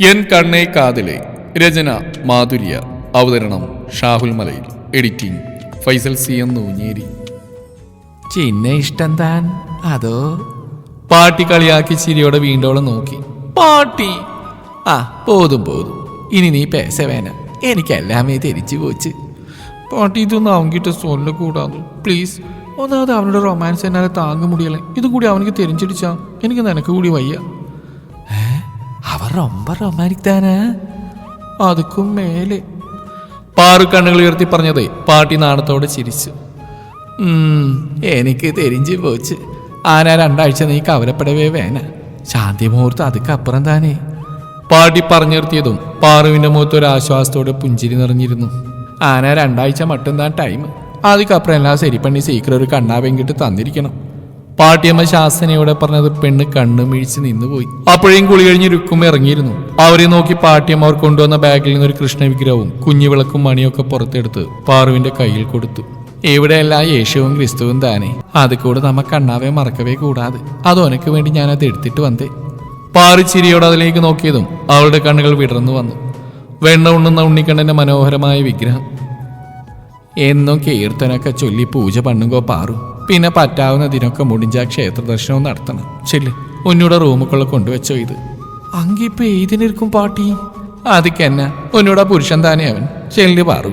N കണ്ണേ കാതിലെ രചന മാധുര്യ. അവതരണം Shahul Malayil. Editing Faisal C M Noonjeri. ചിന്ന ഇഷ്ടം താൻ. അതോ? പാട്ടി കളിയാക്കി ചിരിയോടെ വീണ്ടോളം നോക്കി. പാട്ടി? ആ പോതും പോതും. ഇനി നീ പേസ വേന. എനിക്കെല്ലാമേ തിരിച്ചു പോച്ച്. പാട്ടി ഇതൊന്നും അവങ്കിട്ട് സ്വല്ല കൂടാന്നു. പ്ലീസ് ഒന്നാമത് അവരുടെ റൊമാൻസ് എന്നാലെ താങ്ങ മുടിയല്ലേ ഇതും കൂടി അവനക്ക് തിരിച്ചടിച്ചാ എനിക്ക് നിനക്ക് കൂടി വയ്യ. അവ ரொம்ப റൊമാനിക് താനാ അതുക്കും മേലെ പാറു കണ്ണുകൾ ഉയർത്തി പറഞ്ഞതേ പാട്ടി നാണത്തോടെ ചിരിച്ചു ഉം, എനിക്ക് തെരിഞ്ഞു പോച്ച് ആന രണ്ടാഴ്ച നീ കവലപ്പെടവേ വേന ശാന്തി മുഹൂർത്തം അതുക്കപ്പുറം താനേ പാട്ടി പറഞ്ഞു നിർത്തിയതും പാറുവിന്റെ മുഖത്ത് ഒരു ആശ്വാസത്തോടെ പുഞ്ചിരി നിറഞ്ഞിരുന്നു ആന രണ്ടാഴ്ച മട്ടും താൻ ടൈം അതിക്കപ്പുറം എല്ലാം ശരിപ്പണ്ണി സീക്രം ഒരു കണ്ണാവെങ്കിട്ട് തന്നിരിക്കണം പാട്ടിയമ്മ ശാസനയോടെ പറഞ്ഞത് പെണ്ണ് കണ്ണു മിഴിച്ച് നിന്നുപോയി അപ്പോഴേയും കുളി കഴിഞ്ഞ് രുക്കും ഇറങ്ങിയിരുന്നു. അവരെ നോക്കി പാട്ടിയമ്മ അവർ കൊണ്ടുവന്ന ബാഗിൽ നിന്ന് ഒരു കൃഷ്ണ വിഗ്രഹവും കുഞ്ഞു വിളക്കും മണിയൊക്കെ പുറത്തെടുത്ത് പാറുവിന്റെ കയ്യിൽ കൊടുത്തു. ഇവിടെയെല്ലാം യേശുവും ക്രിസ്തുവും താനെ? അത് കൂടെ നമ്മ കണ്ണാവെ മറക്കവേ കൂടാതെ. അത് ഉനക്ക് വേണ്ടി ഞാൻ അത് എടുത്തിട്ട് വന്നേ. പാറി ചിരിയോട് അതിലേക്ക് നോക്കിയതും അവളുടെ കണ്ണുകൾ വിടർന്നു വന്നു. വെണ്ണ ഉണ്ണുന്ന ഉണ്ണിക്കണ്ണന്റെ മനോഹരമായ വിഗ്രഹം. എന്നും കീർത്തനൊക്കെ ചൊല്ലി പൂജ പണ്ണുങ്കോ പാറു. പിന്നെ പറ്റാവുന്നതിനൊക്കെ മുടിഞ്ച ക്ഷേത്ര ദർശനവും നടത്തണം. ചെല്ല് ഒന്നൂടെ റൂമുക്കുള്ള കൊണ്ടുവച്ചോ ഇത്. അങ്കിപ്പോ ഏതിനിരിക്കും പാട്ടി. അതിക്കെന്നെ ഒന്നൂടെ പുരുഷൻ താനേ അവൻ. ചെല്ലി പാറു.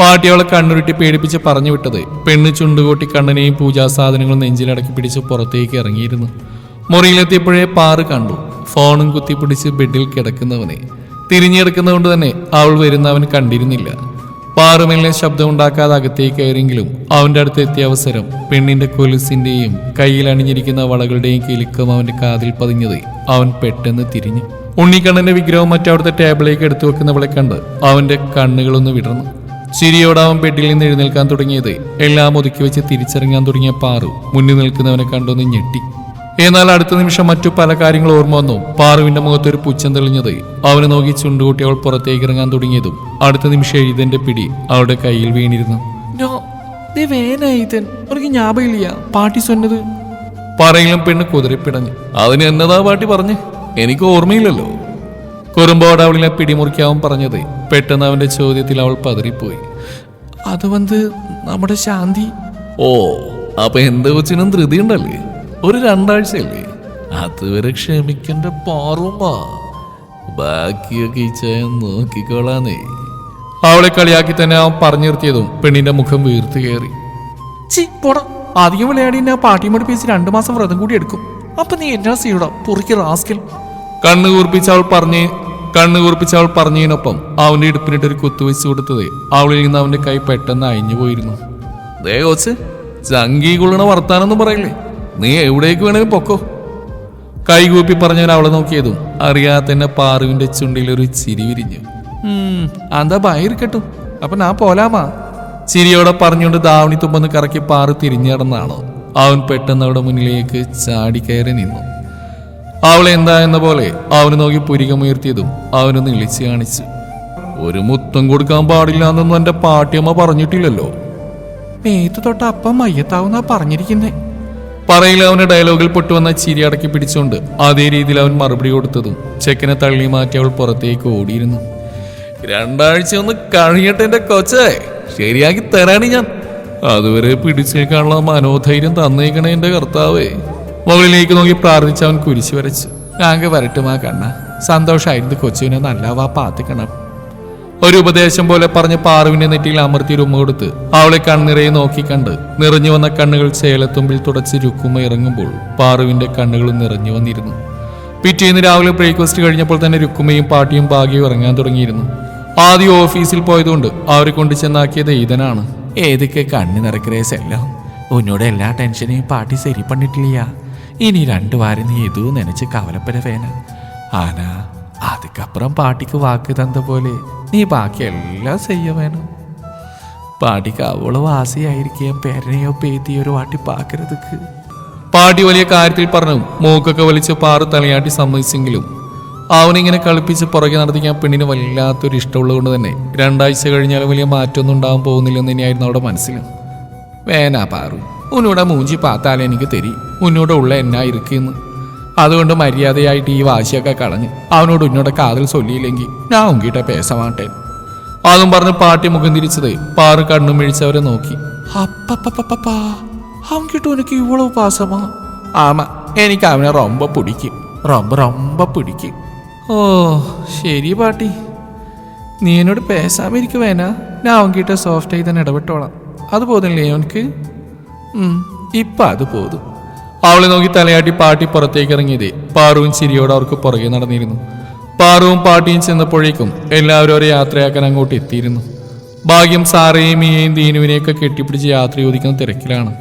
പാട്ടിയോളെ കണ്ണുരുട്ടി പേടിപ്പിച്ച് പറഞ്ഞു വിട്ടത് പെണ്ണ് ചുണ്ടുകൂട്ടി കണ്ണനെയും പൂജാ സാധനങ്ങളും നെഞ്ചിലടക്കി പിടിച്ച് പുറത്തേക്ക് ഇറങ്ങിയിരുന്നു. മുറിയിലെത്തിയപ്പോഴേ പാറ് കണ്ടു. ഫോണും കുത്തിപ്പിടിച്ച് ബെഡിൽ കിടക്കുന്നവനെ. തിരിഞ്ഞെടുക്കുന്നതുകൊണ്ട് തന്നെ അവൾ വരുന്നവൻ കണ്ടിരുന്നില്ല. പാറുമെല്ലാം ശബ്ദമുണ്ടാക്കാതെ അകത്തേക്ക് കയറിയെങ്കിലും അവന്റെ അടുത്ത് എത്തിയ അവസരം പെണ്ണിന്റെ കൊലുസിന്റെയും കയ്യിൽ അണിഞ്ഞിരിക്കുന്ന വളകളുടെയും കിലുക്കം അവന്റെ കാതിൽ പതിഞ്ഞത് അവൻ പെട്ടെന്ന് തിരിഞ്ഞു. ഉണ്ണിക്കണ്ണന്റെ വിഗ്രഹം മറ്റവിടുത്തെ ടേബിളിലേക്ക് എടുത്തു വെക്കുന്നവളെ കണ്ട് അവന്റെ കണ്ണുകളൊന്ന് വിടർന്നു. ചിരിയോടെ അവൻ ബെഡിൽ നിന്ന് എഴുന്നേൽക്കാൻ തുടങ്ങിയത് എല്ലാം ഒതുക്കി വെച്ച് തിരിച്ചറിയാൻ തുടങ്ങിയ പാറു മുന്നിൽ നിൽക്കുന്നവനെ കണ്ടൊന്ന് ഞെട്ടി. എന്നാൽ അടുത്ത നിമിഷം മറ്റു പല കാര്യങ്ങൾ ഓർമ്മ വന്നു. പാറുവിന്റെ മുഖത്ത് ഒരു പുച്ഛം തെളിഞ്ഞത് അവനെ നോക്കി ചുണ്ടുകൂട്ടി അവൾ പുറത്തേക്ക് ഇറങ്ങാൻ തുടങ്ങിയതും അടുത്ത നിമിഷം എഴുതന്റെ പിടി അവളുടെ കയ്യിൽ വീണിരുന്നു. പാട്ടി സ്വന്നത്. പറയിലും പെണ്ണ് കുതിരപ്പിടഞ്ഞു അതിന് എന്നതാ പാട്ടി പറഞ്ഞ്? എനിക്ക് ഓർമ്മയില്ലല്ലോ. കുറുമ്പോട് അവളിലെ പിടിമുറിക്കാവൻ പറഞ്ഞത് പെട്ടെന്ന് അവന്റെ ചോദ്യത്തിൽ അവൾ പതിരിപ്പോയി. അത് വന്ന് നമ്മുടെ ശാന്തി. ഓ അപ്പൊ എന്ത് കൊച്ചിനും ധൃതി ഉണ്ടല്ലേ? ഒരു രണ്ടാഴ്ചയല്ലേ? അതുവരെ ക്ഷമിക്കണ്ട പാറുമ്പാ. ബാക്കിയൊക്കെ ഈ ചായ നോക്കിക്കോളാന്നേ. അവളെ കളിയാക്കി തന്നെ അവൻ പറഞ്ഞു നിർത്തിയതും പെണ്ണിന്റെ മുഖം വീർത്തു കയറി. ചി പോടാ. അധികം വിളയാടി എന്നെ പാട്ടി മടുപ്പിച്ച് രണ്ടു മാസം വ്രതം കൂടി എടുക്കും. അപ്പൊ നീ എന്നാ ചെയ്യടാ? പുറക്കി റാസ്കൽ. കണ്ണു കൂർപ്പിച്ച് അവൾ പറഞ്ഞ് കണ്ണു കൂർപ്പിച്ച് അവൾ പറഞ്ഞതിനൊപ്പം അവന്റെ ഇടുപ്പിനിട്ട് ഒരു കുത്തുവെച്ച് കൊടുത്തത് അവളിൽ നിന്ന് അവന്റെ കൈ പെട്ടെന്ന് അയഞ്ഞു പോയിരുന്നു. ദേ കോച്ച് ചങ്കി കൊള്ളണ വർത്താനൊന്നും പറയില്ലേ? നീ എവിടേക്ക് വേണേലും പൊക്കോ. കൈകൂപ്പി പറഞ്ഞവൻ അവളെ നോക്കിയതും അറിയാതെ തന്നെ പാറുവിന്റെ ചുണ്ടിൽ ഒരു ചിരി വിരിഞ്ഞു. അന്താ ഭയരിക്കട്ടും അപ്പൊ ഞാൻ പോലാമാ. ചിരിയോടെ പറഞ്ഞുകൊണ്ട് ദാവണി തുമ്പന്ന് കറക്കി പാറ് തിരിഞ്ഞു നടന്നാണോ. അവൻ പെട്ടെന്ന് അവിടെ മുന്നിലേക്ക് ചാടി കയറി നിന്നു. അവൾ എന്താ എന്ന പോലെ അവന് നോക്കി പുരികമുയർത്തിയതും അവനൊന്ന് ഇളിച്ചു കാണിച്ചു. ഒരു മുത്തം കൊടുക്കാൻ പാടില്ല എന്നൊന്നും എന്റെ പാട്ടിയമ്മ പറഞ്ഞിട്ടില്ലല്ലോ. മേത്ത് തൊട്ട് അപ്പം മയ്യത്താവുന്നാ പറഞ്ഞിരിക്കുന്നേ. പറയില്ല അവന്റെ ഡയലോഗിൽ പൊട്ടുവന്ന ചിരി അടക്കി പിടിച്ചുകൊണ്ട് അതേ രീതിയിൽ അവൻ മറുപടി കൊടുത്തതും ചെക്കനെ തള്ളി മാറ്റി അവൾ പുറത്തേക്ക് ഓടിയിരുന്നു. രണ്ടാഴ്ച ഒന്ന് കഴിയട്ടെ എന്റെ കൊച്ചേ. ശരിയാക്കി തരാണ് ഞാൻ. അതുവരെ പിടിച്ചേക്കാനുള്ള മനോധൈര്യം തന്നേക്കണേ എന്റെ കർത്താവേ. മുകളിലേക്ക് നോക്കി പ്രാർത്ഥിച്ച് അവൻ കുരിശു വരച്ചു. ഞങ്ങൾക്ക് വരട്ടുമാ കണ്ണ. സന്തോഷായിരുന്നു കൊച്ചുവിനെ നല്ലവാ പാത്തിക്കണം. ഒരു ഉപദേശം പോലെ പറഞ്ഞ് പാറുവിന്റെ നെറ്റിയിൽ അമർത്തി ഉമ്മ കൊടുത്ത് അവളെ കണ്ണിറയെ നോക്കിക്കണ്ട് നിറഞ്ഞു വന്ന കണ്ണുകൾ ചേലത്തുമ്പിൽ തുടച്ച് രുക്കുമ ഇറങ്ങുമ്പോൾ പാറുവിന്റെ കണ്ണുകളും നിറഞ്ഞു വന്നിരുന്നു. പിറ്റേന്ന് രാവിലെ ബ്രേക്ക്ഫാസ്റ്റ് കഴിഞ്ഞപ്പോൾ തന്നെ രുക്കുമയും പാട്ടിയും ഭാഗ്യവും ഇറങ്ങാൻ തുടങ്ങിയിരുന്നു. ആദ്യം ഓഫീസിൽ പോയതുകൊണ്ട് അവരെ കൊണ്ട് ചെന്നാക്കിയത് ഈതനാണ്. ഏതൊക്കെ കണ്ണു നിറക്കരേ സെല്ലാം? ഉന്നോട് എല്ലാ ടെൻഷനെയും പാട്ടി ശരി പണിട്ടില്ല ഇനി രണ്ടു വാരം നീ ഇതു നനച്ച് കവലപ്പര വേന. ആനാ അതുക്കപ്പുറം പാട്ടിക്ക് വാക്ക് തന്ന പോലെ നീ ബാക്കി എല്ലാം ചെയ്യ വേണം പാട്ടിക്ക് അവളോ വാസിയായിരിക്കും പേരനെയോ പേത്തിയോ ഒരു വാട്ടി പാക്കരുതുക്ക് പാട്ടി വലിയ കാര്യത്തിൽ പറഞ്ഞു മൂക്കൊക്കെ വലിച്ച് പാറു തലയാട്ടി സമ്മതിച്ചെങ്കിലും അവനിങ്ങനെ കളിപ്പിച്ച് പുറകെ നടത്തിക്കാൻ പെണ്ണിന് വല്ലാത്തൊരു ഇഷ്ടമുള്ളതുകൊണ്ട് തന്നെ രണ്ടാഴ്ച കഴിഞ്ഞാൽ വലിയ മാറ്റമൊന്നും ഉണ്ടാകാൻ പോകുന്നില്ലെന്ന് തന്നെയായിരുന്നു അവിടെ മനസ്സിൽ വേനാ പാറു ഉന്നൂടെ മൂഞ്ചി പാത്താലേ എനിക്ക് തരി. ഉന്നൂടെ ഉള്ള എന്നാ ഇരിക്കുന്നു? അതുകൊണ്ട് മര്യാദയായിട്ട് ഈ വാശിയൊക്കെ കളഞ്ഞ് അവനോട് ഉന്നോടെ കാതിൽ ചൊല്ലിയില്ലെങ്കിൽ ഞാൻ ഉങ്കിട്ട പേസമാട്ടേൻ അതും പറഞ്ഞ് പാട്ടി മുഖം തിരിച്ചത് പാറു കണ്ണും മിഴിച്ചവരെ നോക്കി. അപ്പപ്പപ്പപ്പാ എനിക്ക് ഇവളോ പാസമാ ആമ എനിക്ക് അവനെ റൊമ്പ പിടിക്കും. റൊമ്പ റൊമ്പ പിടിക്കും. ഓ ശരി പാട്ടി. നീ എന്നോട് പേശാമിരിക്കും വേന ഞാൻ അവൻകിட்ட സോഫ്റ്റ് ആയി തന്നെ ഇടപെട്ടോളാം. അത് പോതില്ലേ അവനക്ക് ഇപ്പൊ അത് പോതും. അവളെ നോക്കി തലയാട്ടി പാട്ടി പുറത്തേക്ക് ഇറങ്ങിയതേ. പാറുവും ചിരിയോടെ അവർക്ക് പുറകെ നടന്നിരുന്നു. പാറുവും പാട്ടിയും ചെന്നപ്പോഴേക്കും എല്ലാവരും ഒരു യാത്രയാക്കാൻ അങ്ങോട്ട് എത്തിയിരുന്നു. ഭാഗ്യം സാറേയും മീയേയും ദീനുവിനെയൊക്കെ കെട്ടിപ്പിടിച്ച് യാത്ര ചോദിക്കുന്ന തിരക്കിലാണ്.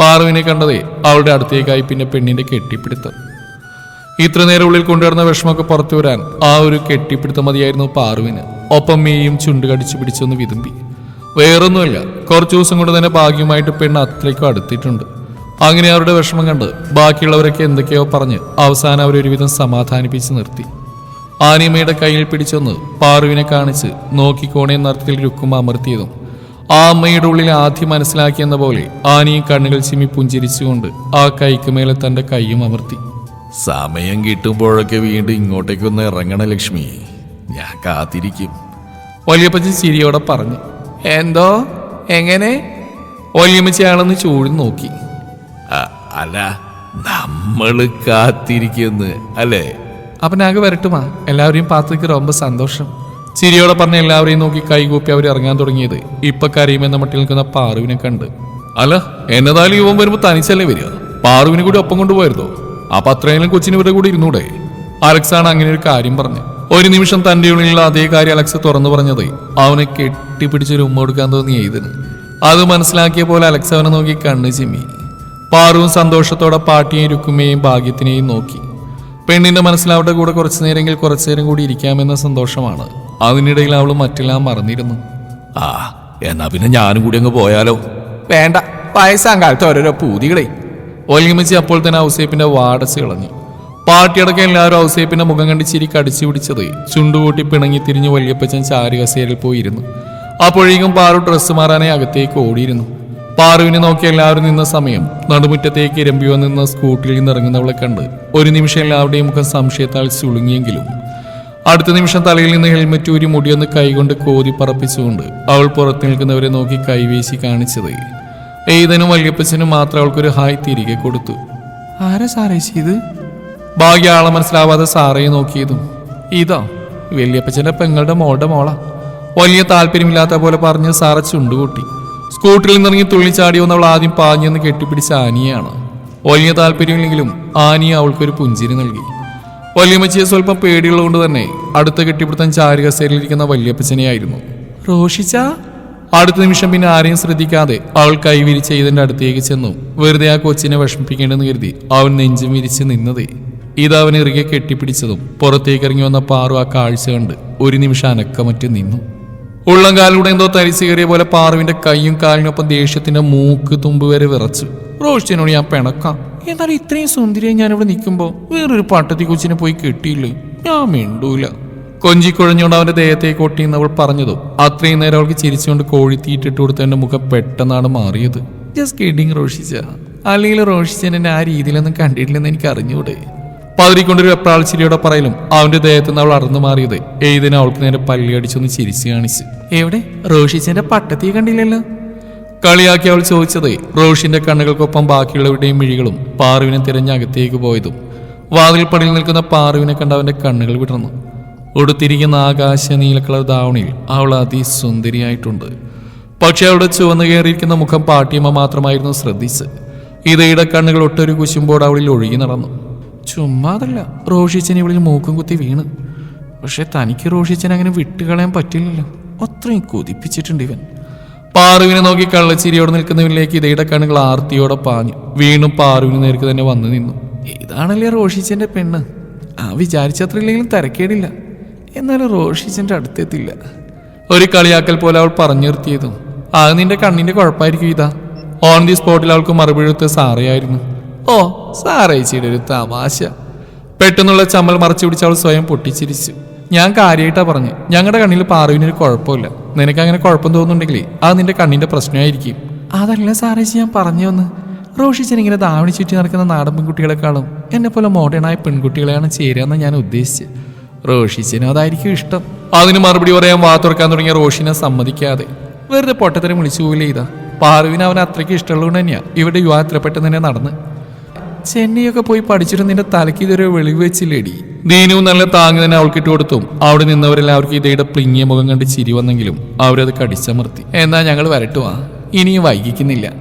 പാറുവിനെ കണ്ടതേ അവളുടെ അടുത്തേക്കായി പിന്നെ പെണ്ണിന്റെ കെട്ടിപ്പിടുത്തം. ഇത്ര നേരം ഉള്ളിൽ കൊണ്ടുവരുന്ന വിഷമൊക്കെ പുറത്തു വരാൻ ആ ഒരു കെട്ടിപ്പിടുത്തം മതിയായിരുന്നു പാറുവിന്. ഒപ്പം മീയും ചുണ്ട് കടിച്ചു പിടിച്ചൊന്ന് വിതുമ്പി. വേറൊന്നുമില്ല കുറച്ചു ദിവസം കൊണ്ട് തന്നെ ഭാഗ്യമായിട്ട് പെണ്ണ് അത്രയ്ക്കും അടുത്തിട്ടുണ്ട്. അങ്ങനെ അവരുടെ വിഷമം കണ്ട് ബാക്കിയുള്ളവരൊക്കെ എന്തൊക്കെയോ പറഞ്ഞ് അവസാനം അവരൊരുവിധം സമാധാനിപ്പിച്ച് നിർത്തി. ആനിമയുടെ കയ്യിൽ പിടിച്ചൊന്ന് പാറുവിനെ കാണിച്ച് നോക്കിക്കോണേ എന്നർത്ഥത്തിൽ രുക്കുമ അമർത്തിയതും ആ അമ്മയുടെ ഉള്ളിൽ ആദ്യം മനസ്സിലാക്കിയെന്ന പോലെ ആനിയും കണ്ണുകൾ ചിമ്മി പുഞ്ചിരിച്ചുകൊണ്ട് ആ കൈക്ക് മേലെ തന്റെ കൈയും അമർത്തി. സമയം കിട്ടുമ്പോഴൊക്കെ വീണ്ടും ഇങ്ങോട്ടേക്കൊന്ന് ഇറങ്ങണ ലക്ഷ്മി ഞാൻ കാത്തിരിക്കും വലിയപ്പച്ചൻ ചിരിയോടെ പറഞ്ഞു എന്തോ എങ്ങനെ വലിയമ്മച്ചി അയാളൊന്ന് ചൂടി നോക്കി അ- അല്ല നമ്മള് കാത്തിരിക്കുന്നു അല്ലേ അപ്പൊ നാഗ് വരട്ടുമാ എല്ലാവരെയും പാത്രയ്ക്ക് ரொம்ப സന്തോഷം ചിരിയോടെ പറഞ്ഞ എല്ലാവരെയും നോക്കി കൈകൂപ്പി അവർ ഇറങ്ങാൻ തുടങ്ങിയത് ഇപ്പൊ കരയുമെന്ന മട്ടിൽ നിൽക്കുന്ന പാറുവിനെ കണ്ട് അല്ല എന്നതായാലും യുവൻ വരുമ്പോ തനിച്ചല്ലേ വരിക പാറുവിനെ കൂടി ഒപ്പം കൊണ്ടുപോയിരുന്നോ അപ്പൊ അത്രയെങ്കിലും കൊച്ചിന് ഇവരുടെ കൂടി ഇരുന്നൂടെ? അലക്സാണ് അങ്ങനെ ഒരു കാര്യം പറഞ്ഞു. ഒരു നിമിഷം തന്റെ ഉള്ളിലുള്ള അതേ കാര്യം അലക്സ് തുറന്നു പറഞ്ഞത് അവനെ കെട്ടിപ്പിടിച്ചൊരു ഉമ്മ കൊടുക്കാൻ തോന്നി ഇതിന്. അത് മനസ്സിലാക്കിയ പോലെ അലക്സ് അവനെ നോക്കി കണ്ണ് ചിമ്മി. പാറുവും സന്തോഷത്തോടെ പാട്ടിയെയും രുക്കുമയെയും ഭാഗ്യത്തിനെയും നോക്കി. പെണ്ണിന്റെ മനസ്സിൽ അവരുടെ കൂടെ കുറച്ചു നേരമെങ്കിൽ കുറച്ചു നേരം കൂടി ഇരിക്കാമെന്ന സന്തോഷമാണ്. അതിനിടയിൽ അവൾ മറ്റെല്ലാം മറന്നിരുന്നു. ആ എന്നാ പിന്നെ ഞാനും കൂടി അങ്ങ് പോയാലോ? വേണ്ട വയസ്സാം കാലത്ത് ഓരോരോ പൂതികളെ. ഒലിമിച്ച് അപ്പോൾ തന്നെ ഔസേപ്പിന്റെ വാടച്ച് കളഞ്ഞു. പാർട്ടിയടക്കം എല്ലാവരും ഔസേപ്പിന്റെ മുഖം കണ്ടി ചിരി കടിച്ചു പിടിച്ചത് ചുണ്ടുകൂട്ടി പിണങ്ങി തിരിഞ്ഞ് വല്യപ്പച്ചൻ ചാരു കസേരയിൽ പോയിരുന്നു. അപ്പോഴേക്കും പാറു ഡ്രസ്സ് മാറാനായി അകത്തേക്ക് ഓടിയിരുന്നു. പാറുവിനെ നോക്കി എല്ലാവരും നിന്ന സമയം നടുമുറ്റത്തേക്ക് ഇരമ്പി വന്നിരുന്ന സ്കൂട്ടിയിൽ നിന്ന് ഇറങ്ങുന്നവളെ കണ്ട് ഒരു നിമിഷം എല്ലാവരുടെയും മുഖം സംശയത്താൽ ചുളുങ്ങിയെങ്കിലും. അടുത്ത നിമിഷം തലയിൽ നിന്ന് ഹെൽമെറ്റ് ഊരി മുടിയൊന്ന് കൈകൊണ്ട് കോതി പറപ്പിച്ചുകൊണ്ട് അവൾ പുറത്തു നിൽക്കുന്നവരെ നോക്കി കൈവീശി കാണിച്ചത് ഏതനും വല്യപ്പച്ചനും മാത്രം അവൾക്കൊരു ഹായ് തിരികെ കൊടുത്തു. ആരാ സാറേ ചെയ്ത്? ഭാഗ്യ ആളെ മനസ്സിലാവാതെ സാറയെ നോക്കിയതും ഇതാ വല്യപ്പച്ചന്റെ പെങ്ങളുടെ മോളുടെ മോള. വലിയ താല്പര്യമില്ലാത്ത പോലെ പറഞ്ഞ് സാറ ചുണ്ടുകൂട്ടി. സ്കൂട്ടറിൽ നിന്നിറങ്ങി തുള്ളിച്ചാടി വന്ന് അവൾ ആദ്യം പാഞ്ഞെന്ന് കെട്ടിപ്പിടിച്ച ആനിയാണ്. വലിയ താല്പര്യമില്ലെങ്കിലും ആനിയെ അവൾക്കൊരു പുഞ്ചിരി നൽകി. വല്യമ്മച്ചിയെ സ്വല്പം പേടിയുള്ളതുകൊണ്ട് തന്നെ അടുത്ത കെട്ടിപ്പിടുത്തം ചാരുകസേരയിലിരിക്കുന്ന വല്യപ്പച്ചനെയായിരുന്നു. റോഷിച്ച? അടുത്ത നിമിഷം പിന്നെ ആരെയും ശ്രദ്ധിക്കാതെ അവൾ കൈവിരിച്ച് ഇതിന്റെ അടുത്തേക്ക് ചെന്നു. വെറുതെ ആ കൊച്ചിനെ വിഷമിപ്പിക്കേണ്ടെന്ന് കരുതി അവൻ നെഞ്ചും വിരിച്ച് നിന്നത്. ഇത് അവൻ ഇറുകെ കെട്ടിപ്പിടിച്ചതും പുറത്തേക്ക് ഇറങ്ങി വന്ന പാറു ആ കാഴ്ച കണ്ട് ഒരു നിമിഷം അനക്കമറ്റ് നിന്നു. ഉള്ളംകാലിലൂടെ എന്തോ തരിച്ചു കയറിയ പോലെ പാറുവിന്റെ കൈയും കാലിനൊപ്പം ദേഷ്യത്തിന്റെ മൂക്ക് തുമ്പ് വരെ വിറച്ചു. റോഷിനോട് ഞാൻ പിണക്കാം. എന്നാൽ ഇത്രയും സുന്ദരിയായി ഞാൻ ഇവിടെ നിൽക്കുമ്പോ വേറൊരു പട്ടത്തി കൊച്ചിനെ പോയി കെട്ടിയില്ലേ? ഞാൻ മിണ്ടൂല. കൊഞ്ചിക്കുഴഞ്ഞുകൊണ്ട് അവന്റെ ദേഹത്തേക്ക് ഒട്ടിയെന്ന് അവൾ പറഞ്ഞതും അത്രയും നേരം അവൾക്ക് ചിരിച്ചുകൊണ്ട് കോഴി തീറ്റിട്ട് കൊടുത്തവന്റെ മുഖം പെട്ടെന്നാണ് മാറിയത്. ജസ്റ്റ് കിഡിങ് റോഷിച്ച. അല്ലെങ്കിൽ റോഷിച്ചൻ എന്നെ ആ രീതിയിലൊന്നും കണ്ടിട്ടില്ലെന്ന് എനിക്ക് അറിഞ്ഞൂടെ. പതിരിക്കൊണ്ടൊരു വെപ്രാൾച്ചിരിയോടെ പറയലും അവന്റെ ദേഹത്ത് നിന്ന് അവൾ അറന്നു മാറിയത്. എഴുതിന് അവൾക്ക് നേരെ പല്ലി അടിച്ചൊന്ന് ചിരിച്ചു കാണിച്ച്. എവിടെ? റോഷിച്ചന്റെ പട്ടത്തി കണ്ടില്ലല്ലോ. കളിയാക്കി അവൾ ചോദിച്ചത് റോഷിന്റെ കണ്ണുകൾക്കൊപ്പം ബാക്കിയുള്ളവരുടെയും മിഴികളും പാറുവിനെ തിരഞ്ഞ് അകത്തേക്ക് പോയതും വാതിൽപ്പടിയിൽ നിൽക്കുന്ന പാറുവിനെ കണ്ട് അവന്റെ കണ്ണുകൾ വിടർന്നു. ഉടുത്തിരിക്കുന്ന ആകാശ നീല കളർ ധാവണിയിൽ അവൾ അതിസുന്ദരിയായിട്ടുണ്ട്. പക്ഷെ അവളുടെ ചുവന്നു കയറിയിരിക്കുന്ന മുഖം പാട്ടിയമ്മ മാത്രമായിരുന്നു ശ്രദ്ധിച്ച് ഇതയുടെ കണ്ണുകൾ ഒട്ടൊരു കുശുമ്പോട് അവളിൽ ഒഴുകി നടന്നു. ചുമ്മാതല്ല റോഷിച്ചൻ ഇവളിൽ മൂക്കും കുത്തി വീണ്. പക്ഷെ തനിക്ക് റോഷിച്ചൻ അങ്ങനെ വിട്ടുകളയാൻ പറ്റില്ലല്ലോ. അത്രയും കൊതിപ്പിച്ചിട്ടുണ്ട് ഇവൻ. പാറുവിനെ നോക്കി കള്ളച്ചിരിയോടെ നിൽക്കുന്നവനിലേക്ക് ഇതയുടെ കണ്ണുകൾ ആർത്തിയോടെ പാഞ്ഞു. വീണ്ടും പാറുവിന് നേർക്ക് തന്നെ വന്നു നിന്നു. ഇതാണല്ലേ റോഷിച്ചന്റെ പെണ്ണ്. ആ വിചാരിച്ചത്രയില്ലെങ്കിലും തിരക്കേടില്ല. എന്നാലും റോഷിച്ചന്റെ അടുത്തെത്തില്ല ഒരു കളിയാക്കൽ പോലെ അവൾ പറഞ്ഞു നിർത്തിയതും. അത് നിന്റെ കണ്ണിന്റെ കുഴപ്പമായിരിക്കും ഇതാ. ഓൺ ദി സ്പോട്ടിൽ അവൾക്ക് മറുപടി സാറയായിരുന്നു ഓ സാറേച്ചിയുടെ ഒരു തമാശ. പെട്ടെന്നുള്ള ചമ്മൽ മറച്ചു പിടിച്ച് അവൾ സ്വയം പൊട്ടിച്ചിരിച്ചു. ഞാൻ കാര്യമായിട്ടാ പറഞ്ഞു. ഞങ്ങളുടെ കണ്ണിൽ പാറുവിനൊരു കുഴപ്പമില്ല. നിനക്ക് അങ്ങനെ കുഴപ്പം തോന്നുന്നുണ്ടെങ്കിൽ അത് നിന്റെ കണ്ണിന്റെ പ്രശ്നമായിരിക്കും. അതല്ല സാറേച്ചി ഞാൻ പറഞ്ഞു വന്ന്. റോഷിച്ചൻ ഇങ്ങനെ ദാവണി ചുറ്റി നടക്കുന്ന നാടൻ പെൺകുട്ടികളെക്കാളും എന്നെ പോലെ മോഡേണായ പെൺകുട്ടികളെയാണ് ചേരുകയെന്ന് ഞാൻ ഉദ്ദേശിച്ചത് റോഷിച്ചനും അതായിരിക്കും ഇഷ്ടം. അതിന് മറുപടി പറയാൻ വാ തുറക്കാൻ തുടങ്ങിയ റോഷിനെ സമ്മതിക്കാതെ വെറുതെ പൊട്ടത്തിന് വിളിച്ചു പോയില്ലേ ഇതാ. പാറുവിന് അവൻ അത്രയ്ക്ക് ഇഷ്ടമുള്ളതുകൊണ്ട് തന്നെയാ. ഇവിടെ യുവാത്ര പെട്ടെന്ന് തന്നെ നടന്ന്. ചെന്നൈയൊക്കെ പോയി പഠിച്ചിട്ട് നിന്റെ തലയ്ക്ക് ഇതൊരു വെളിവ് വെച്ചില്ലേടി. ദീനവും നല്ല താങ്ങ് തന്നെ അവൾക്ക് ഇട്ട് കൊടുത്തും. അവിടെ നിന്നവരെല്ലാവർക്കും ഇതയുടെ പ്ലിങ്ങിയ മുഖം കണ്ട് ചിരി വന്നെങ്കിലും അവരത് കടിച്ചമർത്തി. എന്നാ ഞങ്ങൾ വരട്ടുവാ ഇനിയും വൈകിക്കുന്നില്ല.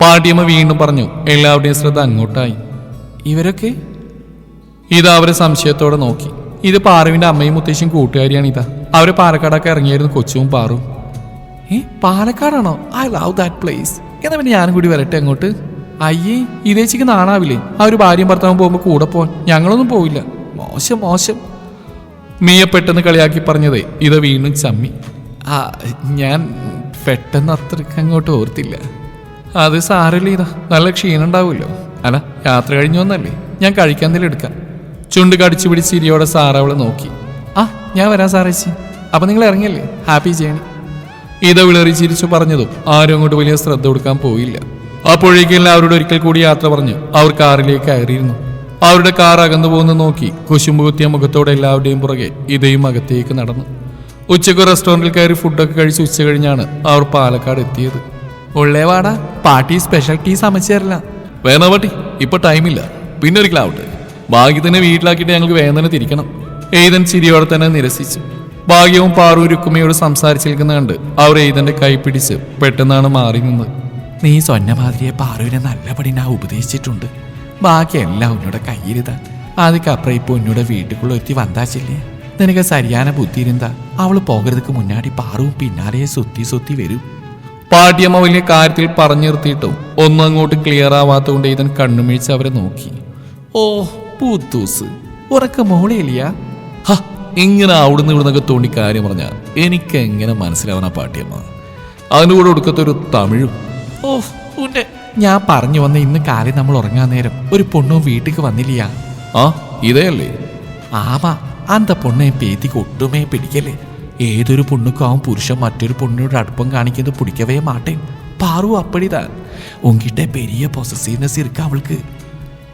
പാട്ടിയമ്മ വീണ്ടും പറഞ്ഞു എല്ലാവരുടെയും ശ്രദ്ധ അങ്ങോട്ടായി. ഇവരൊക്കെ? ഇത് അവരെ സംശയത്തോടെ നോക്കി. ഇത് പാറുവിന്റെ അമ്മയും മുത്തശ്ശിയും കൂട്ടുകാരിയാണ് ഇതാ. അവർ പാലക്കാടൊക്കെ ഇറങ്ങിയായിരുന്നു കൊച്ചും പാറും. ഏ പാലക്കാടാണോ? ഐ ലവ് ദാറ്റ് പ്ലേസ് എന്നാ പിന്നെ ഞാനും കൂടി വരട്ടെ അങ്ങോട്ട്? അയ്യേ ഇതേച്ചിക്ക് നാണാവില്ലേ? ആ ഒരു ഭാര്യയും ഭർത്താവും പോകുമ്പോൾ കൂടെ പോവാൻ. ഞങ്ങളൊന്നും പോവില്ല. മോശം മോശം. മിയ പെട്ടെന്ന് കളിയാക്കി പറഞ്ഞതേ ഇത് വീണ്ടും ചമ്മി. ആ ഞാൻ പെട്ടെന്ന് അത്രയ്ക്ക് അങ്ങോട്ട് ഓർത്തില്ല. അത് സാരല്ലേ ഇതാ. നല്ല ക്ഷീണം അല്ല യാത്ര കഴിഞ്ഞു വന്നല്ലേ? ഞാൻ കഴിക്കാൻ എന്തെങ്കിലും എടുക്കാം. ചുണ്ട് കടിച്ചു പിടിച്ച് ഇരിയോടെ സാറ അവളെ നോക്കി. ആ ഞാൻ വരാം സാറേച്ചി അപ്പൊ നിങ്ങൾ ഇറങ്ങിയല്ലേ? ഹാപ്പി ചെയ്യണി ഇത വിളറി ചിരിച്ചു പറഞ്ഞതും ആരും അങ്ങോട്ട് വലിയ ശ്രദ്ധ കൊടുക്കാൻ പോയില്ല. അപ്പോഴേക്കും എല്ലാവരോട് ഒരിക്കൽ കൂടി യാത്ര പറഞ്ഞു അവർ കാറിലേക്ക് കയറിയിരുന്നു. അവരുടെ കാർ അകന്നു പോകുന്ന നോക്കി കുശുമ്പ് കുത്തിയ മുഖത്തോടെ എല്ലാവരുടെയും പുറകെ ഇതയും അകത്തേക്ക് നടന്നു. ഉച്ചയ്ക്ക് റെസ്റ്റോറന്റിൽ കയറി ഫുഡൊക്കെ കഴിച്ച് ഉച്ച കഴിഞ്ഞാണ് അവർ പാലക്കാട് എത്തിയത്. ഉള്ളേവാടാ പാർട്ടി സ്പെഷ്യൽ ടീ സമച്ചു തരില്ല വേണ പാട്ടി ഇപ്പൊ ടൈമില്ല പിന്നെ ഒരിക്കലാവട്ടെ ഭാഗ്യത്തിനെ വീട്ടിലാക്കിയിട്ട് ഞങ്ങൾക്ക് വേദന തിരിക്കണം. ഏതൻ ചിരിയോടെ തന്നെ നിരസിച്ചു. ഭാഗ്യവും പാറു രുക്കുമയോട് സംസാരിച്ചു നിൽക്കുന്ന കണ്ട് അവർ ഏതന്റെ കൈ പിടിച്ച് പെട്ടെന്നാണ് മാറി നിന്നത്. നീ സ്വന്നമാതിരിയെ പാറുവിനെ നല്ലപടി ഞാൻ ഉപദേശിച്ചിട്ടുണ്ട്. ബാക്കിയെല്ലാം ഉന്നോട് കയ്യിരുതാ അതുക്കപ്പുറം ഇപ്പൊ ഉന്നോടെ വീട്ടുക്കുള്ള ഒരുത്തി വന്നാച്ചില്ലേ? നിനക്ക് സരിയാന ബുദ്ധി ഇരുന്താ അവൾ പോകരുതക്ക് മുന്നാടി പാറും പിന്നാലെയെ സുത്തി സുത്തി വരും. പാട്ടിയമ്മ വലിയ കാര്യത്തിൽ പറഞ്ഞു നിർത്തിയിട്ടും ഒന്നും അങ്ങോട്ട് ക്ലിയർ ആവാത്തതുകൊണ്ട് ഇതൻ കണ്ണുമിഴിച്ച് അവരെ നോക്കി. ഓ പൂത്തൂസ്. ഉറക്ക മോളിയില്ല ഹ ഇങ്ങനെ അവിടുന്ന് ഇവിടുന്നൊക്കെ തോണി കാര്യം പറഞ്ഞാൽ എനിക്ക് എങ്ങനെ മനസ്സിലാവണ പാട്ടിയമ്മ. അതിന്റെ കൂടെ ഒടുക്കത്തൊരു തമിഴും. ഓ ഉന്നെ ഞാൻ പറഞ്ഞു വന്ന ഇന്ന് കാലം നമ്മൾ ഉറങ്ങാൻ നേരം ഒരു പൊണ്ണും വീട്ടിക്ക് വന്നില്ല ആ ഇതേ അല്ലേ ആമാ അന്ത പൊണ്ണെ പേത്തിക്ക് ഒട്ടുമേ പിടിക്കല്ലേ. ഏതൊരു പൊണ്ണുക്കും പുരുഷൻ മറ്റൊരു പൊണ്ണിനോട് അടുപ്പം കാണിക്കുന്നത് പിടിക്കവേ മാട്ടേൻ പാറു അപ്പടിതാ. ഉങ്കിട്ടെ പെരിയ പൊസസീവ്നെസ് ഇരിക്ക അവൾക്ക്.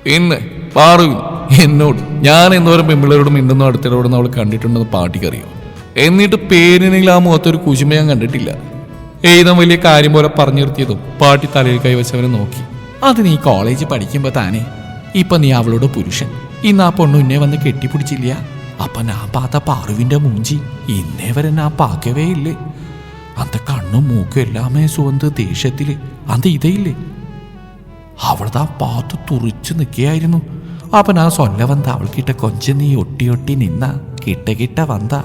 പിന്നെ പാറുവിൻ എന്നോട് ഞാൻ എന്തോരം പെമ്പിള്ളേരോടും മിണ്ടുന്നു അടുത്തിടപെടുന്ന അവൾ കണ്ടിട്ടുണ്ടെന്ന് പാട്ടിക്കറിയോ? എന്നിട്ട് പേരിനെങ്കിലും ആ മുഖത്തൊരു കുശുമ ഞാൻ കണ്ടിട്ടില്ല. ഏതും വലിയ കാര്യം പോലെ പറഞ്ഞു നിർത്തിയതും പാട്ടി തലയിൽ കൈവച്ചവനെ നോക്കി. അത് നീ കോളേജ് പഠിക്കുമ്പോ താനേ ഇപ്പൊ നീ അവളോട് പുരുഷൻ. ഇന്ന് ആ പൊണ്ണു ഇന്നെ വന്ന് കെട്ടിപ്പിടിച്ചില്ല. അപ്പൊ ഞാൻ പാത്ത പാറുവിന്റെ മൂഞ്ചി. ഇന്നേ വരെ ഞാൻ പാക്കവേ ഇല്ലേ? അന്ത കണ്ണും മൂക്കും എല്ലാമേ സുവന്ത് ദേഷ്യത്തിൽ. അന്ത ഇതയില്ലേ അവളതാ പാത്തു തുറിച്ചു നിൽക്കുകയായിരുന്നു. അവൻ ആ സൊല്ല വന്ന അവൾക്കിട്ട കൊഞ്ച് നീ ഒട്ടിയൊട്ടി ഒട്ടി നിന്ന കിട്ട കിട്ട വന്ന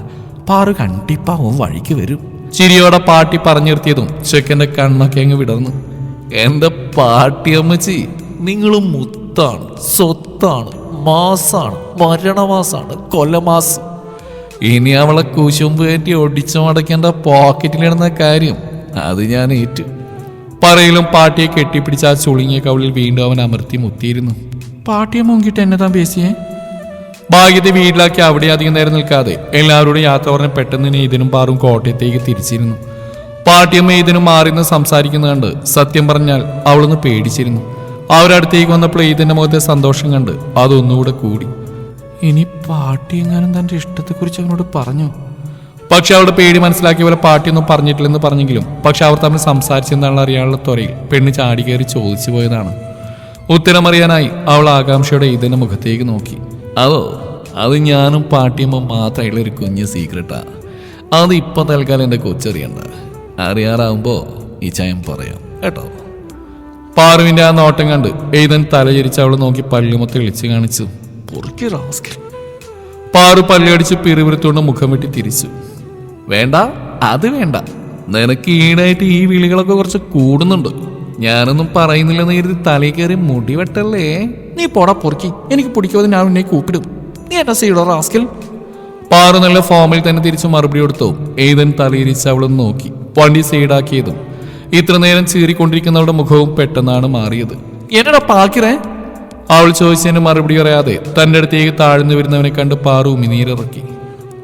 പാറു കണ്ടിപ്പാവും വഴിക്ക് വരും. ചിരിയോടെ പാട്ടി പറഞ്ഞു നിർത്തിയതും ചെക്കന്റെ കണ്ണൊക്കെ അങ്ങ് വിടർന്നു. എന്റെ പാട്ടിയമ്മച്ചി നിങ്ങൾ മുത്താണ് സ്വത്താണ് മാസാണ് മരണമാസാണ് കൊല്ലമാസ് ഇനി അവളെ കുശുമ്പ് കയറ്റി ഒടിച്ചു മടക്കേണ്ട പോക്കറ്റിലിടുന്ന കാര്യം അത് ഞാൻ ഏറ്റു. പറയിലും പാട്ടിയെ കെട്ടിപ്പിടിച്ച ആ ചുളുങ്ങിയ കവളിൽ വീണ്ടും അവൻ അമർത്തി മുത്തിയിരുന്നു. പാട്ടിയെ മുങ്കിട്ട് എന്നെ താൻ പേശിയേ? ഭാഗ്യത്തെ വീട്ടിലാക്കി അവിടെ അധികം നേരം നിൽക്കാതെ എല്ലാവരോടും യാത്ര പറഞ്ഞ് പെട്ടെന്ന് തന്നെ ഇതിനും പാറും കോട്ടയത്തേക്ക് തിരിച്ചിരുന്നു. പാട്ടിയമ്മ ഇതിനും മാറിന്ന് സംസാരിക്കുന്നത് കണ്ട് സത്യം പറഞ്ഞാൽ അവളൊന്ന് പേടിച്ചിരുന്നു. അവരടുത്തേക്ക് വന്നപ്പോൾ ഇതിന്റെ മുഖത്തെ സന്തോഷം കണ്ട് അതൊന്നുകൂടെ കൂടി. ഇനി പാട്ടിയെങ്ങാനും തന്റെ ഇഷ്ടത്തെക്കുറിച്ച് അവനോട് പറഞ്ഞു? പക്ഷെ അവളുടെ പേടി മനസ്സിലാക്കിയ പോലെ പാട്ടിയൊന്നും പറഞ്ഞിട്ടില്ലെന്ന് പറഞ്ഞെങ്കിലും പക്ഷെ അവർ തമ്മിൽ സംസാരിച്ചെന്താണെന്ന് അറിയാനുള്ള ത്വരയിൽ പെണ്ണ് ചാടി കയറി ചോദിച്ചു പോയതാണ്. ഉത്തരമറിയാനായി അവൾ ആകാംക്ഷയോടെ ഇതിന്റെ മുഖത്തേക്ക് നോക്കി. അതോ അത് ഞാനും പാട്ടിയമ്മ മാത്രമായിട്ടുള്ള ഒരു കുഞ്ഞ് സീക്രട്ടാ അത് ഇപ്പൊ തൽക്കാലം എന്റെ കൊച്ചറിയണ്ട. അറിയാറാവുമ്പോ ഈ ചായം പറയാം. കേട്ടോ? പാറുവിന്റെ ആ നോട്ടം കണ്ട് എയ്തൻ തലചരിച്ച് അവൾ നോക്കി പല്ലുമൊത്ത് ഇളിച്ചു കാണിച്ചു. പാറു പല്ലടിച്ച് പിറുപിറുത്തോണ്ട് മുഖം വെട്ടി തിരിച്ചു. വേണ്ട അത് വേണ്ട. നിനക്ക് ഈടായിട്ട് ഈ വിളികളൊക്കെ കുറച്ച് കൂടുന്നുണ്ട്. ഞാനൊന്നും പറയുന്നില്ലെന്ന് കരുതി തലയിൽ കയറി മുടി വെട്ടല്ലേ? നീ പോടാ പൊറുക്കി. എനിക്ക് പിടിക്കാതെ ഞാൻ ഉന്നെ കൂപ്പിടും. നീ എന്നാ സീഡോ റാസ്കൽ? പാറു നല്ല ഫോമിൽ തന്നെ തിരിച്ച് മറുപടി കൊടുത്തു. ഏതൻ തലയിരിച്ച് അവളും നോക്കി. വണ്ടി സൈഡാക്കിയതും ഇത്ര നേരം ചീറിക്കൊണ്ടിരിക്കുന്നവളുടെ മുഖവും പെട്ടെന്നാണ് മാറിയത്. എന്നടാ പാക്കിറേ? അവൾ ചോദിച്ചതിന് മറുപടി പറയാതെ തന്റെ അടുത്തേക്ക് താഴ്ന്നു വരുന്നവനെ കണ്ട് പാറു ഉമിനീരിറക്കി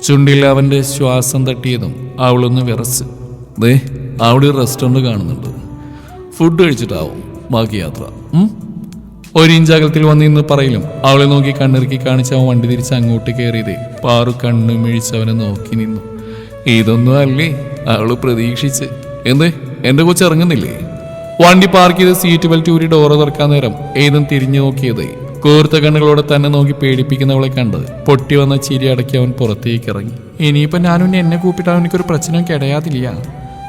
ചുണ്ടിൽ അവന്റെ ശ്വാസം തട്ടിയതും അവളൊന്ന് വിറച്ച്. ദേ അവിടെ ഒരു റെസ്റ്റോറന്റ് കാണുന്നുണ്ട്. ഫുഡ് കഴിച്ചിട്ടാവും ബാക്കി യാത്ര? ഒരു ഇഞ്ച് അകലത്തിൽ വന്നിന്ന് പറയലും. അവളെ നോക്കി കണ്ണിറുക്കി കാണിച്ച് അവൻ വണ്ടി തിരിച്ച് അങ്ങോട്ട് കയറിയതേ. പാറു കണ്ണു മിഴിച്ച് അവനെ നോക്കി നിന്നു. ഇതൊന്നും അല്ലേ? അവൾ പ്രതീക്ഷിച്ച്. എന്ത്? എന്റെ കൊച്ചിറങ്ങുന്നില്ലേ വണ്ടി പാർക്ക് ചെയ്ത് സീറ്റ് ബെൽറ്റ് ഊരി ഡോറ് തുറക്കാൻ നേരം ഏതും തിരിഞ്ഞു നോക്കിയത്. കൂർത്ത കണ്ണുകളോടെ തന്നെ നോക്കി പേടിപ്പിക്കുന്നവളെ കണ്ടത്. പൊട്ടി വന്ന ചിരി അടക്കി അവൻ പുറത്തേക്ക് ഇറങ്ങി. ഇനിയിപ്പോ ഞാനും എന്നെ കൂപ്പിട്ട് അവനക്കൊരു പ്രശ്നം കിടയാതില്ല.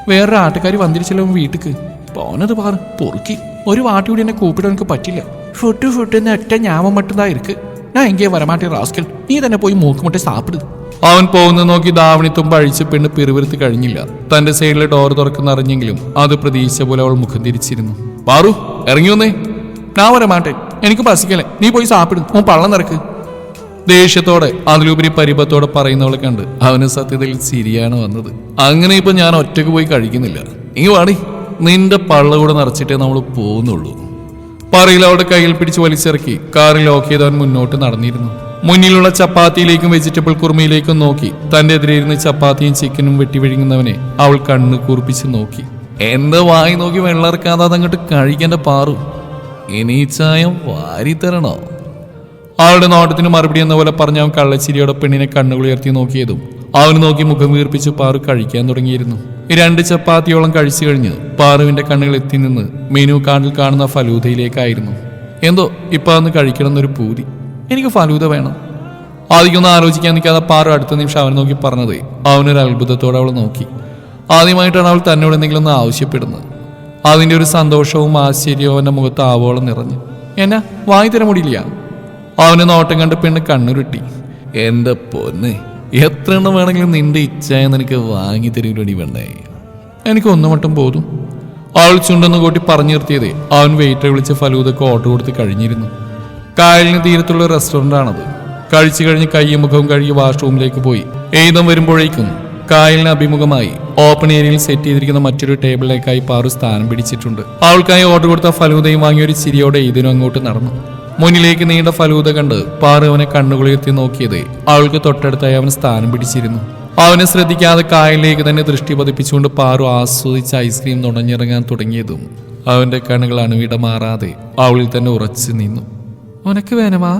വേറൊരു ആട്ടുകാർ വന്നിരിച്ചല്ലോ വീട്ടിക്ക്. പോനത് പാറ പൊറുക്കി. ഒരു വാട്ടി കൂടി എന്നെ കൂപ്പിട്ട് എനിക്ക് പറ്റില്ല. ഫുട്ട് ഫുട്ട് ഒറ്റ ഞാമം മട്ടുന്നതാ ഇരിക്ക്. ഞാൻ എങ്കിൽ വരമാട്ടെ റാസ്കൽ. നീ തന്നെ പോയി മൂക്കുമുട്ടെ സാപ്പിട്. അവൻ പോകുന്നത് നോക്കി ദാവണിത്തും പഴിച്ച് പെണ്ണ് പിറുവിറുത്ത് കഴിഞ്ഞില്ല. തന്റെ സൈഡിലെ ഡോർ തുറക്കുന്ന അറിഞ്ഞെങ്കിലും അത് പ്രതീക്ഷിച്ച പോലെ അവൾ മുഖം തിരിച്ചിരുന്നു. പാറു ഇറങ്ങി വന്നേ. ഞാൻ വരമാട്ടെ. എനിക്ക് പസിക്കല്ലേ? നീ പോയി സാപ്പിടും. ഓ പള്ളം നിറക്ക്. ദേഷ്യത്തോടെ അതിലുപരി പരിഭത്തോടെ പറയുന്നവളെ കണ്ട് അവന് സത്യത്തിൽ ശരിയാണ് വന്നത്. അങ്ങനെ ഇപ്പൊ ഞാൻ ഒറ്റയ്ക്ക് പോയി കഴിക്കുന്നില്ല. നീ വാടി. നിന്റെ പള്ള കൂടെ നിറച്ചിട്ടേ നമ്മൾ പോകുന്നുള്ളൂ. പറയിൽ അവളുടെ കയ്യിൽ പിടിച്ച് വലിച്ചിറക്കി കാറിൽ ലോക്ക് ചെയ്തവൻ മുന്നോട്ട് നടന്നിരുന്നു. മുന്നിലുള്ള ചപ്പാത്തിയിലേക്കും വെജിറ്റബിൾ കുറുമയിലേക്കും നോക്കി തന്റെ എതിരെയിരുന്ന് ചപ്പാത്തിയും ചിക്കനും വെട്ടി വിഴുങ്ങുന്നവനെ അവൾ കണ്ണ് കൂർപ്പിച്ച് നോക്കി. എന്റെ വായി നോക്കി വെള്ളമിറക്കാതെ അതങ്ങോട്ട് കഴിക്കേണ്ട പാറു. ഇനി ചായം വാരിത്തരണോ? അവളുടെ നോട്ടത്തിന് മറുപടി എന്ന പോലെ പറഞ്ഞ അവൻ കള്ളച്ചിരിയോടെ പെണ്ണിനെ കണ്ണുകൾ ഉയർത്തി നോക്കിയതും അവന് നോക്കി മുഖം വീർപ്പിച്ച് പാറു കഴിക്കാൻ തുടങ്ങിയിരുന്നു. രണ്ട് ചപ്പാത്തിയോളം കഴിച്ചു കഴിഞ്ഞ് പാറുവിന്റെ കണ്ണുകൾ എത്തി നിന്ന് മെനു കാർഡിൽ കാണുന്ന ഫലൂദയിലേക്കായിരുന്നു. എന്തോ ഇപ്പൊ അന്ന് കഴിക്കണം എന്നൊരു പൂതി. എനിക്ക് ഫലൂദ വേണം. ആദ്യമൊന്നും ആലോചിക്കാൻ നിൽക്കാതെ പാറു അടുത്ത നിമിഷം അവനെ നോക്കി പറഞ്ഞത് അവനൊരു അത്ഭുതത്തോടെ അവൾ നോക്കി. ആദ്യമായിട്ടാണ് അവൾ തന്നോട് എന്തെങ്കിലും ഒന്ന് ആവശ്യപ്പെടുന്നത്. അതിന്റെ ഒരു സന്തോഷവും ആശ്ചര്യവും അവന്റെ മുഖത്ത് ആവോളം നിറഞ്ഞു. എന്നാ വായി തരാൻ മുടിയില്ല. അവന് നോട്ടം കണ്ട് പെണ്ണ് കണ്ണുരുട്ടി. എന്റെ പൊന്ന്? എത്ര എണ്ണം വേണമെങ്കിലും നിന്റെ ഇച്ഛയെന്ന് എനിക്ക് വാങ്ങി തരൂലടി വേണ്ടേ എനിക്ക് ഒന്നു മട്ടും പോതും. അവൾ ചുണ്ടെന്ന് കൂട്ടി പറഞ്ഞു നിർത്തിയതേ അവൻ വെയിറ്റർ വിളിച്ച് ഫലൂദക്ക് ഓർഡർ കൊടുത്ത് കഴിഞ്ഞിരുന്നു. കായലിന് തീരത്തുള്ള റെസ്റ്റോറന്റ് ആണത്. കഴിച്ചു കഴിഞ്ഞ് കയ്യും മുഖവും കഴുകി വാഷ്റൂമിലേക്ക് പോയി. എഴുതം വരുമ്പോഴേക്കും കായലിന് അഭിമുഖമായി ഓപ്പൺ ഏരിയയിൽ സെറ്റ് ചെയ്തിരിക്കുന്ന മറ്റൊരു ടേബിളിലേക്കായി പാറു സ്ഥാനം പിടിച്ചിട്ടുണ്ട്. അവൾക്കായി ഓർഡർ കൊടുത്ത ഫലൂതയും വാങ്ങിയ ഒരു ചിരിയോടെ ഇതിനും അങ്ങോട്ട് നടന്നു. മുന്നിലേക്ക് നീണ്ട ഫലൂത കണ്ട് പാറു അവനെ കണ്ണുകുളിർത്തി നോക്കിയത് അവൾക്ക് തൊട്ടടുത്തായി അവൻ സ്ഥാനം പിടിച്ചിരുന്നു. അവനെ ശ്രദ്ധിക്കാതെ കായലിലേക്ക് തന്നെ ദൃഷ്ടി പതിപ്പിച്ചുകൊണ്ട് പാറു ആസ്വദിച്ച് ഐസ്ക്രീം നുണഞ്ഞിറങ്ങാൻ തുടങ്ങിയതും അവന്റെ കണ്ണുകൾ അണുവിട മാറാതെ അവളിൽ തന്നെ ഉറച്ചു നിന്നു. ഉനക്ക് വേനമാ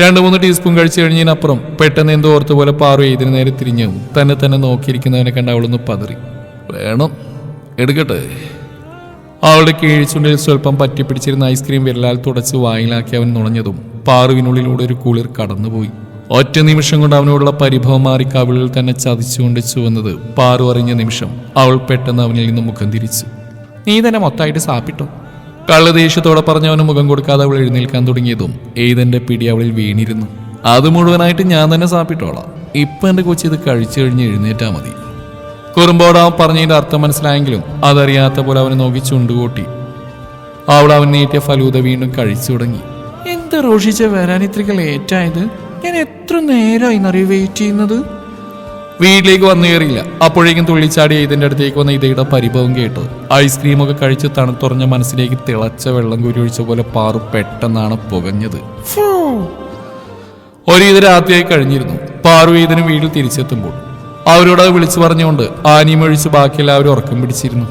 രണ്ടു മൂന്ന് ടീസ്പൂൺ കഴിച്ചു കഴിഞ്ഞതിനപ്പുറം പെട്ടെന്ന് എന്തോ ഓർത്ത പോലെ പാറു ഇതിന് നേരെ തിരിഞ്ഞു തന്നെ തന്നെ നോക്കിയിരിക്കുന്നവനെ കണ്ട് അവളൊന്ന് പതറി. വേണം. എടുക്കട്ടെ. അവളുടെ കീഴ്ചുണ്ടിൽ സ്വല്പം പറ്റിപ്പിടിച്ചിരുന്ന ഐസ്ക്രീം വിരലാൽ തുടച്ച് വായിലാക്കി അവൻ നുണഞ്ഞതും പാറുവിനുള്ളിലൂടെ ഒരു കുളിർ കടന്നുപോയി. ഒറ്റ നിമിഷം കൊണ്ട് അവനോടുള്ള പരിഭവം മാറി കവിളിൽ തന്നെ ചതിച്ചുകൊണ്ട് ചുവന്നത് പാറു അറിഞ്ഞ നിമിഷം അവൾ പെട്ടെന്ന് അവനിൽ നിന്ന് മുഖം തിരിച്ചു. നീ തന്നെ മൊത്തമായിട്ട് സാപ്പിട്ടോ? കള്ള ദേഷ്യത്തോടെ പറഞ്ഞവന് മുഖം കൊടുക്കാതെ അവൾ എഴുന്നേൽക്കാൻ തുടങ്ങിയതും എയ്തന്റെ പിടി അവളിൽ വീണിരുന്നു. അത് മുഴുവനായിട്ട് ഞാൻ തന്നെ സാപ്പിട്ടോളാം. ഇപ്പൊ എന്റെ കൊച്ചി ഇത് കഴിച്ചു കഴിഞ്ഞ് എഴുന്നേറ്റാ മതി. കുറുമ്പോട് പറഞ്ഞതിന്റെ അർത്ഥം മനസ്സിലായെങ്കിലും അതറിയാത്ത പോലെ അവനെ നോക്കി ചുണ്ടുകൂട്ടി. അവൾ അവൻ നീട്ടിയ ഫലൂത വീണ്ടും കഴിച്ചു തുടങ്ങി. എന്താ റോഷിച്ച വരാൻ ഇത്രയ്ക്ക് ലേറ്റായത് ഞാൻ എത്ര നേരമായി എന്നറിയ വെയിറ്റ് ചെയ്യുന്നത്? വീട്ടിലേക്ക് വന്നു കയറിയില്ല. അപ്പോഴേക്കും തുള്ളിച്ചാടി ഇതിന്റെ അടുത്തേക്ക് വന്ന ഇതയുടെ പരിഭവം കേട്ടു. ഐസ്ക്രീം ഒക്കെ കഴിച്ച് തണുത്തുറഞ്ഞ മനസ്സിലേക്ക് തിളച്ച വെള്ളം കുരിയൊഴിച്ച പോലെ പാറു പെട്ടെന്നാണ് പുകഞ്ഞത്. ഒരു ഇത് രാത്രിയായി കഴിഞ്ഞിരുന്നു. പാറു ഇതിന് വീട്ടിൽ തിരിച്ചെത്തുമ്പോൾ. അവരോട് അത് വിളിച്ചു പറഞ്ഞുകൊണ്ട് ആനിയും ഒഴിച്ച് ബാക്കി എല്ലാവരും ഉറക്കം പിടിച്ചിരുന്നു.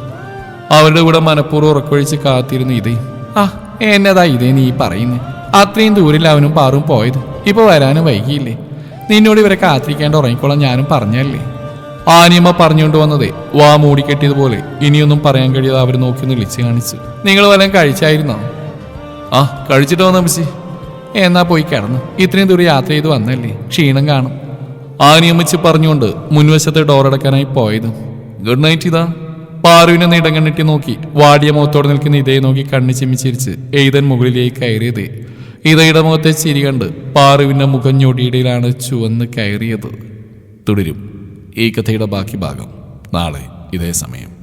അവരുടെ കൂടെ മനഃപൂർവം ഉറക്കൊഴിച്ച് കാത്തിരുന്നു ഇതേ. ആ എന്നതാ ഇതേ നീ പറയുന്നേ. അത്രയും ദൂരിൽ അവനും പാറും പോയത്. ഇപ്പൊ വരാനും വൈകിയില്ലേ? നിന്നോട് ഇവരെ കാത്തിരിക്കേണ്ട ഉറങ്ങിക്കോളാം ഞാനും പറഞ്ഞല്ലേ? ആനിയമ്മ പറഞ്ഞുകൊണ്ട് വന്നതേ വാ മൂടിക്കെട്ടിയതുപോലെ ഇനിയൊന്നും പറയാൻ കഴിയാതെ അവർ നോക്കി ഒന്ന് കാണിച്ചു. നിങ്ങൾ വല്ലതും കഴിച്ചായിരുന്നോ? ആ കഴിച്ചിട്ട് വന്ന മിസ്സി. എന്നാ പോയി കിടന്നു. ഇത്രയും ദൂരം യാത്ര ചെയ്ത് വന്നല്ലേ? ക്ഷീണം കാണും. ആനിയമ്മിച്ച് പറഞ്ഞുകൊണ്ട് മുൻവശത്തെ ഡോർ അടക്കാനായി പോയത്. ഗുഡ് നൈറ്റ് ഇതാ. പാറുവിനെ നീടം കണ്ണിട്ടി നോക്കി വാടിയ മുഖത്തോടെ നിൽക്കുന്ന ഇതേ നോക്കി കണ്ണി ചിമ്മിച്ചിരിച്ച് എയ്തൻ മുകളിലേക്ക് കയറിയത്. ഇതയുടെ മുഖത്തെ ചിരി കണ്ട് പാറുവിന്റെ മുഖം ഞൊടിയിടയിലാണ് ചുവന്ന് കയറിയത്. തുടരും ഈ കഥയുടെ ബാക്കി ഭാഗം നാളെ ഇതേ സമയം.